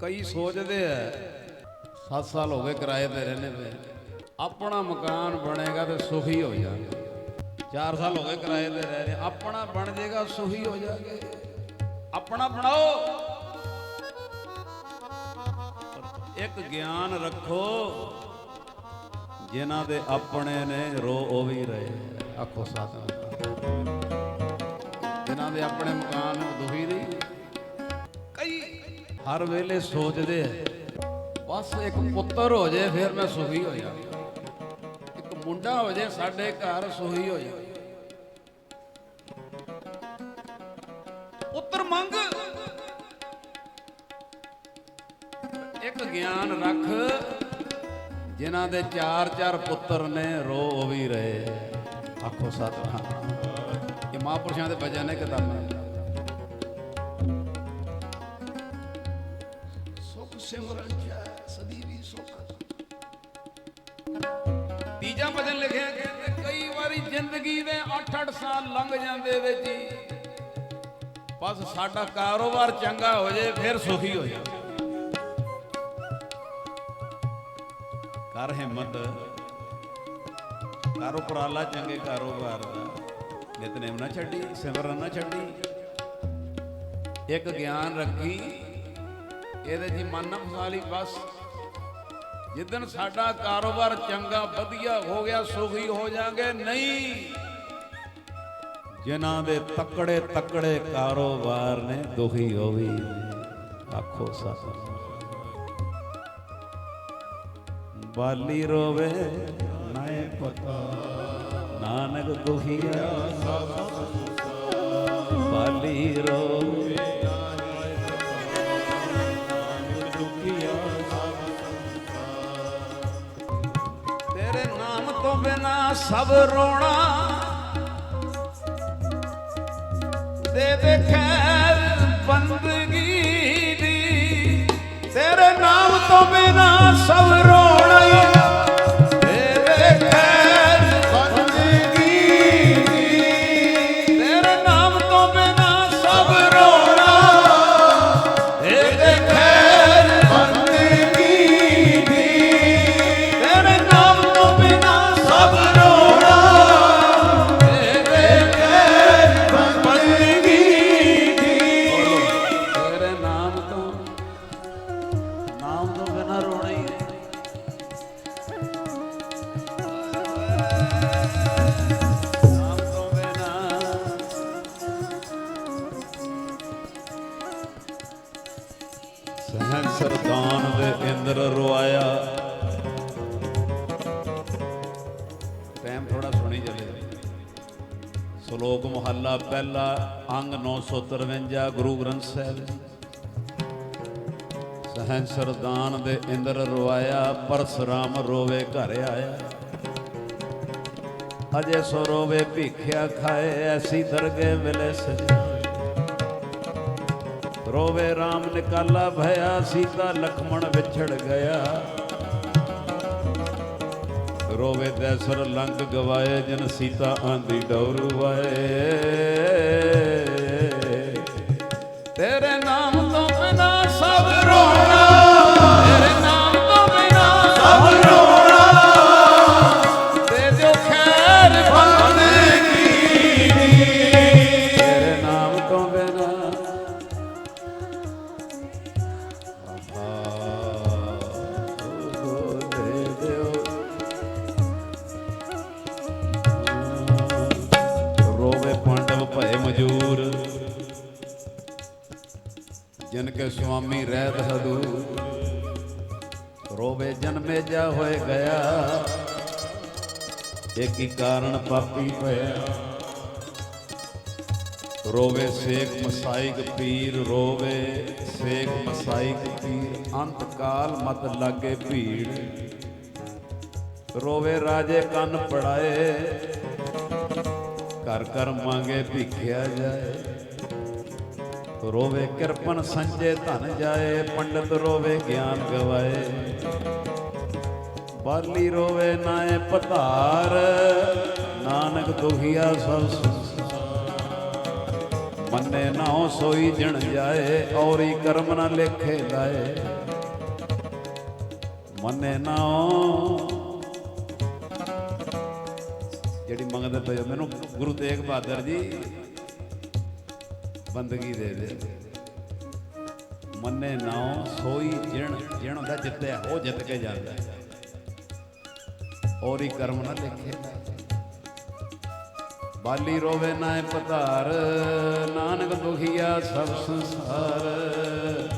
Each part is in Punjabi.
ਕਈ ਸੋਚਦੇ ਐ 7 ਸਾਲ ਹੋ ਗਏ ਕਿਰਾਏ ਤੇ ਰਹਿੰਦੇ ਪਏ। ਆਪਣਾ ਮਕਾਨ ਬਣੇਗਾ ਤੇ ਸੁਖੀ ਹੋ ਜਾਗੇ 4 ਸਾਲ ਹੋ ਗਏ ਕਿਰਾਏ ਤੇ ਰਹਿ ਰਹੇ। ਆਪਣਾ ਬਣ ਜਾਏਗਾ, ਸੁਖੀ ਹੋ ਜਾਗੇ ਆਪਣਾ ਬਣਾਓ। ਇੱਕ ਗਿਆਨ ਰੱਖੋ। ਜਿਨ੍ਹਾਂ ਦੇ ਆਪਣੇ ਨੇ ਰੋ, ਉਹ ਵੀ ਰਹੇ। ਆਖੋ ਸਤਿਨਾਮ। ਜਿਨ੍ਹਾਂ ਦੇ ਆਪਣੇ ਮਕਾਨ ਨੂੰ ਦੁਖੀ ਨਹੀਂ ਹਰ ਵੇਲੇ ਸੋਚਦੇ ਆ। ਬਸ ਇੱਕ ਪੁੱਤਰ ਹੋ ਜਾਏ ਫਿਰ ਮੈਂ ਸੁਖੀ ਹੋ ਜਾ। ਇੱਕ ਮੁੰਡਾ ਹੋ ਜਾਏ ਸਾਡੇ ਘਰ ਸੁਖੀ ਹੋ ਜਾ। ਪੁੱਤਰ ਮੰਗ। ਇੱਕ ਗਿਆਨ ਰੱਖ, ਜਿਨ੍ਹਾਂ ਦੇ ਚਾਰ ਚਾਰ ਪੁੱਤਰ ਨੇ, ਰੋ ਉਹ ਵੀ ਰਹੇ। ਆਖੋ ਸਤਿਨਾਮ ਇਹ ਮਹਾਂਪੁਰਸ਼ਾਂ ਦੇ ਭਜਨ ਨੇ ਕਿਤਾਬਾਂ। ਸਿਮਰਨ ਜੈ ਸਦੀ ਵੀ ਸੁਖ ਤੀਜਾ ਭਜਨ ਲਿਖਿਆ ਕਹਿੰਦੇ ਕਈ ਵਾਰੀ ਜ਼ਿੰਦਗੀ ਦੇ 8-8 ਸਾਲ ਲੰਘ ਜਾਂਦੇ ਵਿੱਚ ਹੀ ਬਸ ਸਾਡਾ ਕਾਰੋਬਾਰ ਚੰਗਾ ਹੋ ਜਾਏ ਫਿਰ ਸੁਖੀ ਹੋ ਜਾ ਕਰ ਹਿੰਮਤ। ਕਰ ਉਪਰਾਲਾ ਚੰਗੇ ਕਾਰੋਬਾਰ ਦਾ। ਨਿਤਨੇਮ ਨਾ ਛੱਡੀ, ਸਿਮਰਨ ਨਾ ਛੱਡੀ। ਇੱਕ ਗਿਆਨ ਰੱਖੀ ਇਹਦੇ ਜੀ ਮਨ ਨਾ ਫਸਾਲੀ ਬਸ। ਜਿੱਦਨ ਸਾਡਾ ਕਾਰੋਬਾਰ ਚੰਗਾ, ਵਧੀਆ ਹੋ ਗਿਆ, ਸੁਖੀ ਹੋ ਜਾਾਂਗੇ, ਨਹੀਂ। ਜਿਨ੍ਹਾਂ ਦੇ ਤਕੜੇ ਤਕੜੇ ਕਾਰੋਬਾਰ ਨੇ, ਦੁਖੀ ਹੋਵੀ ਆਖੋ ਸਤਿ ਬਾਲੀ ਰੋਵੇ, ਨਾਏ ਪਤਾ। ਨਾਨਕ ਦੁਖੀਆ ਬਾਲੀ ਰੋਵੇ। ਤੋਂ ਬਿਨਾ ਸਭ ਰੋਣਾ। ਦੇ ਦੇ ਖੈਰ ਬੰਦਗੀ ਦੀ। ਤੇਰੇ ਨਾਮ ਤੋਂ ਬਿਨਾ ਸਭ ਰੋਣਾ ਨਾਮ ਤੋਂ ਬਿਨਾ ਰੋਣਾ ਹੀ ਹੈ ਸਹਨ ਸਰਦਾਨ ਦੇ ਇੰਦਰ ਰੁਆਇਆ ਟਾਈਮ ਥੋੜਾ ਸੁਣੀ ਚੱਲੇ ਸ਼ਲੋਕ ਮੁਹੱਲਾ ਪਹਿਲਾ, ਅੰਗ 953 ਗੁਰੂ ਗ੍ਰੰਥ ਸਾਹਿਬ। ਜੀ ਸਹਨ ਸਰਦਾਨ ਦੇ ਇੰਦਰ ਰੋਇਆ ਪਰਸਰਾਮ ਰੋਵੇ ਘਰ ਆਇਆ। ਅਜੇ ਸੋ ਰੋਵੇ ਭੀਖਿਆ ਖਾਏ, ਐਸੀ ਦਰਗੇ ਮਿਲੇ ਸਜਾ ਰੋਵੇ RAM ਨਿਕਾਲਾ ਭਇਆ, ਸੀਤਾ ਲਖਮਣ ਵਿਛੜ ਗਿਆ। ਰੋਵੇ ਦੈਸਰ ਲੰਗ ਗਵਾਏ, ਜਨ ਸੀਤਾ ਆਂਦੀ ਡੌਰੂ ਵਾਏ ਤੇਰੇ ਨਾਮ ਭਏ ਮਜੂਰ ਕੇ ਸੁਆਮੀ ਰਹਿਤ ਹਦੂਰ ਰੋਵੇ ਜਨਮੇ ਜਾ ਹੋਏ ਗਿਆ। ਇੱਕ ਹੀ ਕਾਰਨ ਪਾਪੀ ਭਇਆ ਰੋਵੇ ਸੇਖ ਮਸਾਈਕ ਪੀਰ, ਰੋਵੇ ਸੇਖ ਮਸਾਈਕ ਪੀਰ ਅੰਤ ਕਾਲ ਮਤ ਲਾਗੇ ਭੀੜ। ਰੋਵੇ ਰਾਜੇ ਕੰਨ ਪੜਾਏ ਘਰ ਘਰ ਮੰਗੇ ਭਿਖਿਆ ਜਾਏ। ਰੋਵੇ ਕਿਰਪਨ ਸੰਜੇ ਧਨ ਜਾਏ, ਪੰਡਤ ਰੋਵੇ ਗਿਆਨ ਗਵਾਏ। ਬਾਲੀ ਰੋਵੇ ਨਾਏ ਪਧਾਰ, ਨਾਨਕ ਦੁਖੀਆ ਸਭ ਸੰਸਾਰ ਮੰਨੇ ਨਾਉ ਸੋਈ ਜਣ ਜਾਏ, ਔਰੀ ਕਰਮ ਨਾ ਲੇਖੇ ਲਾਏ। ਮੰਨੇ ਨਾਉ ਜਿਹੜੀ ਮੰਗਦੇ ਪਏ ਹੋ, ਮੈਨੂੰ ਗੁਰੂ ਤੇਗ ਬਹਾਦਰ ਜੀ ਬੰਦਗੀ ਦੇ ਦੇ। ਮੰਨੇ ਨਾਉ ਸੋਈ ਜਿਣ ਜਿਣ ਹੁੰਦਾ ਜਿੱਤਿਆ ਉਹ ਜਿੱਤ ਕੇ ਜਾਂਦਾ। ਹੈ। ਔਰੀ ਕਰਮ ਨਾ ਦੇਖੇ। ਬਾਲੀ ਰੋਵੇ ਨਾ ਪਧਾਰ ਨਾਨਕ ਦੁਖੀਆ ਸਭ ਸੰਸਾਰ।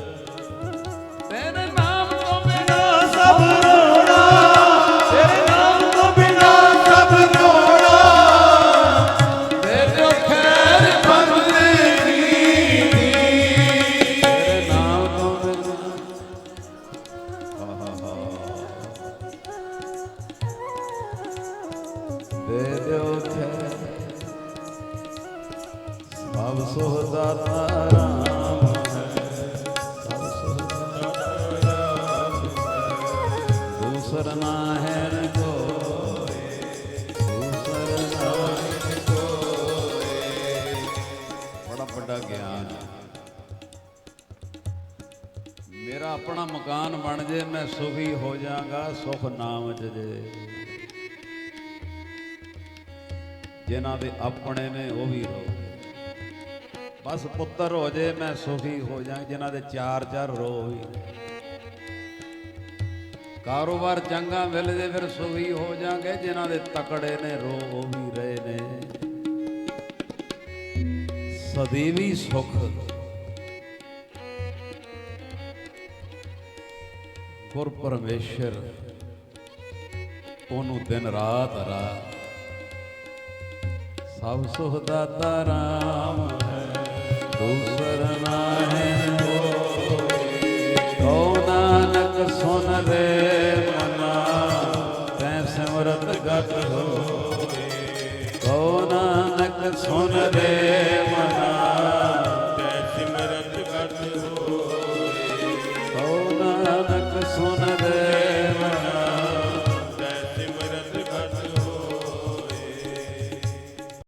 ਸਭ ਸੁਖ ਰਾਮ ਹੈ ਸਭ ਸੁਖ ਰਾਮ ਹੈ ਦੂਸਰ ਨਾ ਹੈ ਨ ਦੂਸਰ ਨਾ ਹੈ ਨ ਬੜਾ ਵੱਡਾ ਗਿਆਨ ਹੈ ਮੇਰਾ ਆਪਣਾ ਮਕਾਨ ਬਣ ਜੇ, ਮੈਂ ਸੁਖੀ ਹੋ ਜਾਗਾ ਸੁਖ ਨਾਮ ਚ ਜੇ ਜਿਨ੍ਹਾਂ ਦੇ ਆਪਣੇ ਨੇ ਉਹ ਵੀ ਰਹੋ ਬਸ ਪੁੱਤਰ ਹੋ ਜੇ, ਮੈਂ ਸੁਖੀ ਹੋ ਜਾ, ਜਿਨ੍ਹਾਂ ਦੇ ਚਾਰ ਚਾਰ ਰੋ ਵੀ ਕਾਰੋਬਾਰ ਚੰਗਾ ਮਿਲ ਜੇ, ਫਿਰ ਸੁਖੀ ਹੋ ਜਾਗੇ, ਜਿਨ੍ਹਾਂ ਦੇ ਤਕੜੇ ਨੇ, ਰੋ ਉਹ ਵੀ ਰਹੇ ਨੇ। ਸਦੀਵੀ ਸੁਖ। ਗੁਰ ਪਰਮੇਸ਼ਰ, ਉਹਨੂੰ ਦਿਨ ਰਾਤ ਰਾ ਸਭ ਸੁਖ ਦਾਤਾ ਰਾਮ ਹੈ ਦੂਸਰ ਨਾਹਿ ਕੋਈ ਕਉ ਨਾਨਕ ਸੁਨ ਰੇ ਮਨਾ, ਤੈ ਸਿਮਰਤ ਗਤ ਹੋਏ। ਕਉ ਨਾਨਕ ਸੁਨ ਰੇ